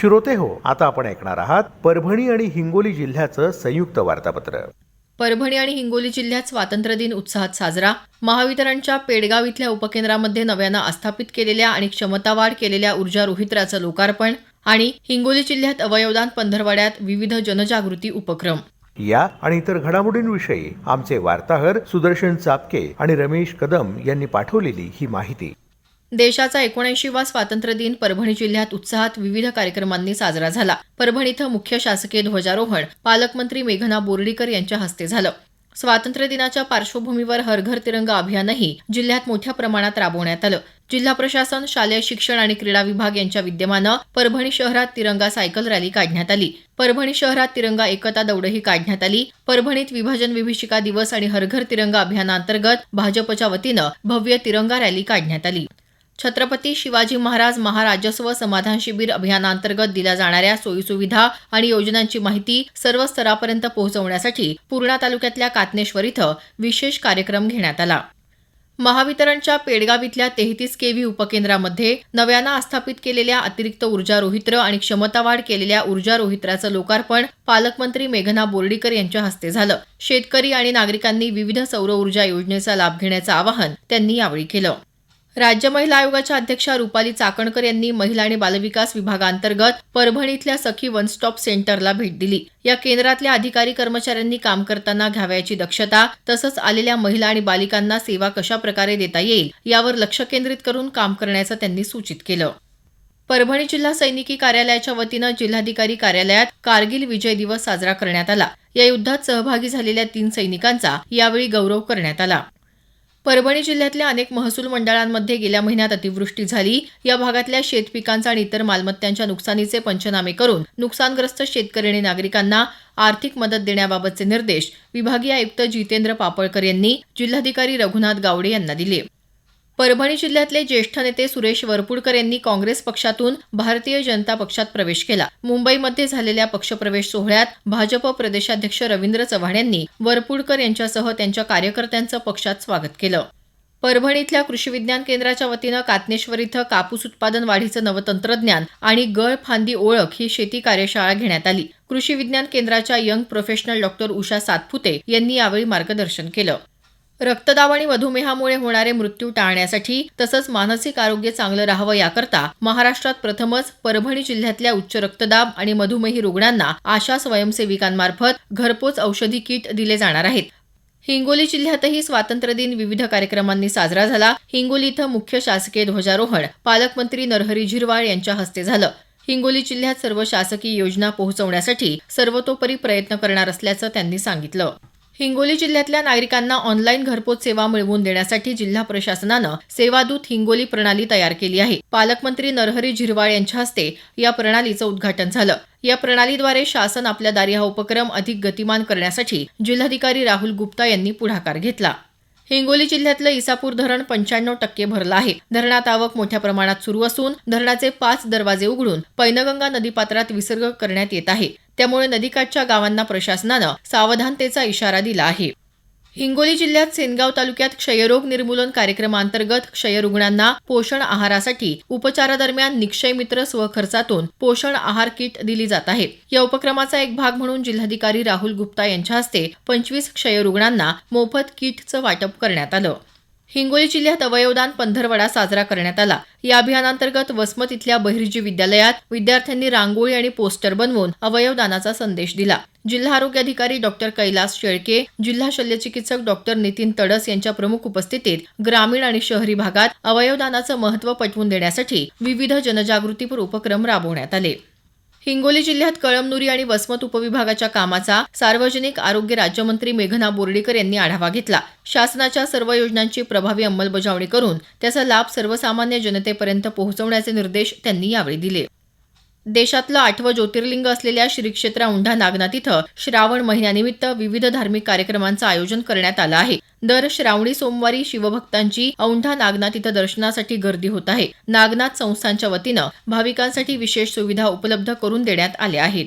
श्रोते हो. आता आपण ऐकणार आहात परभणी आणि हिंगोली जिल्ह्याचं संयुक्त वार्तापत्र. परभणी आणि हिंगोली जिल्ह्यात स्वातंत्र्य दिन उत्साहात साजरा. महावितरणच्या पेडगाव इथल्या उपकेंद्रामध्ये नव्यानं आस्थापित केलेल्या आणि क्षमता वाढ केलेल्या ऊर्जा रोहित्राचं लोकार्पण आणि हिंगोली जिल्ह्यात अवयवदान पंधरवाड्यात विविध जनजागृती उपक्रम. या आणि इतर घडामोडींविषयी आमचे वार्ताहर सुदर्शन चापके आणि रमेश कदम यांनी पाठवलेली ही माहिती. देशाचा एकोणऐंशीवा स्वातंत्र्य दिन परभणी जिल्ह्यात उत्साहात विविध कार्यक्रमांनी साजरा झाला. परभणी इथं मुख्य शासकीय ध्वजारोहण पालकमंत्री मेघना बोर्डीकर यांच्या हस्ते झालं. स्वातंत्र्य दिनाच्या पार्श्वभूमीवर हर घर तिरंगा अभियानही जिल्ह्यात मोठ्या प्रमाणात राबवण्यात आलं. जिल्हा प्रशासन शालेय शिक्षण आणि क्रीडा विभाग यांच्या विद्यमानं परभणी शहरात तिरंगा सायकल रॅली काढण्यात आली. परभणी शहरात तिरंगा एकता दौडही काढण्यात आली. परभणीत विभाजन विभीषिका दिवस आणि हर घर तिरंगा अभियानांतर्गत भाजपच्या वतीनं भव्य तिरंगा रॅली काढण्यात आली. छत्रपती शिवाजी महाराज महाराजस्व समाधान शिबिर अभियानांतर्गत दिल्या जाणाऱ्या सोयीसुविधा आणि योजनांची माहिती सर्व स्तरापर्यंत पोहोचवण्यासाठी पूर्णा तालुक्यातल्या कातनेश्वर इथं विशेष कार्यक्रम घेण्यात आला. महावितरणच्या पेडगाव इथल्या तेहतीस केव्ही उपकेंद्रामध्ये नव्यानं आस्थापित केलेल्या अतिरिक्त ऊर्जा रोहित्र आणि क्षमता वाढ केलेल्या ऊर्जा रोहित्राचं लोकार्पण पालकमंत्री मेघना बोर्डीकर यांच्या हस्ते झालं. शेतकरी आणि नागरिकांनी विविध सौर ऊर्जा योजनेचा लाभ घेण्याचं आवाहन त्यांनी यावेळी केलं. राज्य महिला आयोगाच्या अध्यक्षा रुपाली चाकणकर यांनी महिला आणि बालविकास विभागांतर्गत परभणी इथल्या सखी वन स्टॉप सेंटरला भेट दिली. या केंद्रातल्या अधिकारी कर्मचाऱ्यांनी काम करताना घ्यावयाची दक्षता तसंच आलेल्या महिला आणि बालिकांना सेवा कशा प्रकारे देता येईल यावर लक्ष केंद्रित करून काम करण्याचं त्यांनी सूचित केलं. परभणी जिल्हा सैनिकी कार्यालयाच्या वतीनं जिल्हाधिकारी कार्यालयात कारगिल विजय दिवस साजरा करण्यात आला. या युद्धात सहभागी झालेल्या तीन सैनिकांचा यावेळी गौरव करण्यात आला. परभणी जिल्ह्यातल्या अनेक महसूल मंडळांमध्ये गेल्या महिन्यात अतिवृष्टी झाली. या भागातल्या शेतपिकांचा आणि इतर मालमत्तांच्या नुकसानीचे पंचनामे करून नुकसानग्रस्त शेतकरी आणि नागरिकांना आर्थिक मदत देण्याबाबतचे निर्देश विभागीय आयुक्त जितेंद्र पापळकर यांनी जिल्हाधिकारी रघुनाथ गावडे यांना दिले. परभणी जिल्ह्यातले ज्येष्ठ नेते सुरेश वरपुडकर यांनी काँग्रेस पक्षातून भारतीय जनता पक्षात प्रवेश केला. मुंबईमध्ये झालेल्या पक्षप्रवेश सोहळ्यात भाजप प्रदेशाध्यक्ष रवींद्र चव्हाण यांनी वरपुडकर यांच्यासह त्यांच्या कार्यकर्त्यांचं पक्षात स्वागत केलं. परभणी इथल्या कृषी विज्ञान केंद्राच्या वतीनं कातनेश्वर इथं कापूस उत्पादन वाढीचं नवं तंत्रज्ञान आणि गळ फांदी ओळख ही शेती कार्यशाळा घेण्यात आली. कृषी विज्ञान केंद्राच्या young professional doctor Usha Satpute यांनी यावेळी मार्गदर्शन केलं. रक्तदाब आणि मधुमेहामुळे होणारे मृत्यू टाळण्यासाठी तसंच मानसिक आरोग्य चांगलं राहावं याकरता महाराष्ट्रात प्रथमच परभणी जिल्ह्यातल्या उच्च रक्तदाब आणि मधुमेही रुग्णांना आशा स्वयंसेविकांमार्फत घरपोच औषधी किट दिले जाणार आहेत. हिंगोली जिल्ह्यातही स्वातंत्र्य दिन विविध कार्यक्रमांनी साजरा झाला. हिंगोली इथं मुख्य शासकीय ध्वजारोहण पालकमंत्री नरहरी झिरवाळ यांच्या हस्ते झालं. हिंगोली जिल्ह्यात सर्व शासकीय योजना पोहोचवण्यासाठी सर्वतोपरी प्रयत्न करणार असल्याचं त्यांनी सांगितलं. हिंगोली जिल्ह्यातल्या नागरिकांना ऑनलाईन घरपोच सेवा मिळवून देण्यासाठी जिल्हा प्रशासनानं सेवादूत हिंगोली प्रणाली तयार केली आहे. पालकमंत्री नरहरी झिरवाळ यांच्या हस्ते या प्रणालीचं उद्घाटन झालं. या प्रणालीद्वारे शासन आपल्या दारी हा उपक्रम अधिक गतिमान करण्यासाठी जिल्हाधिकारी राहुल गुप्ता यांनी पुढाकार घेतला. हिंगोली जिल्ह्यातलं इसापूर धरण पंच्याण्णव टक्के भरलं आहे. धरणात आवक मोठ्या प्रमाणात सुरू असून धरणाचे पाच दरवाजे उघडून पैनगंगा नदीपात्रात विसर्ग करण्यात येत आहे. त्यामुळे नदीकाठच्या गावांना प्रशासनानं सावधानतेचा इशारा दिला आहे. हिंगोली जिल्ह्यात सेनगाव तालुक्यात क्षयरोग निर्मूलन कार्यक्रमांतर्गत क्षयरुग्णांना पोषण आहारासाठी उपचारादरम्यान निक्षय मित्र स्वखर्चातून पोषण आहार किट दिली जात आहे. या उपक्रमाचा एक भाग म्हणून जिल्हाधिकारी राहुल गुप्ता यांच्या हस्ते पंचवीस क्षयरुग्णांना मोफत किटचं वाटप करण्यात आलं. हिंगोली जिल्ह्यात अवयवदान पंधरवडा साजरा करण्यात आला. या अभियानांतर्गत वसमत इथल्या बहिर्जी विद्यालयात विद्यार्थ्यांनी रांगोळी आणि पोस्टर बनवून अवयवदानाचा संदेश दिला. जिल्हा आरोग्य अधिकारी डॉक्टर कैलास शेळके जिल्हा शल्यचिकित्सक डॉक्टर नितीन तडस यांच्या प्रमुख उपस्थितीत ग्रामीण आणि शहरी भागात अवयवदानाचं महत्त्व पटवून देण्यासाठी विविध जनजागृतीपर उपक्रम राबवण्यात आले. हिंगोली जिल्ह्यात कळमनुरी आणि वसमत उपविभागाच्या कामाचा सार्वजनिक आरोग्य राज्यमंत्री मेघना बोर्डीकर यांनी आढावा घेतला. शासनाच्या सर्व योजनांची प्रभावी अंमलबजावणी करून त्याचा लाभ सर्वसामान्य जनतेपर्यंत पोहोचवण्याचे निर्देश त्यांनी यावेळी दिले. देशातलं आठवं ज्योतिर्लिंग असलेल्या श्री क्षेत्र औंढा नागनाथ इथं श्रावण महिन्यानिमित्त विविध धार्मिक कार्यक्रमांचं आयोजन करण्यात आलं आहे. दर श्रावणी सोमवारी शिवभक्तांची औंढा नागनाथ इथं दर्शनासाठी गर्दी होत आहे. नागनाथ संस्थांच्या वतीनं भाविकांसाठी विशेष सुविधा उपलब्ध करून देण्यात आल्या आहेत.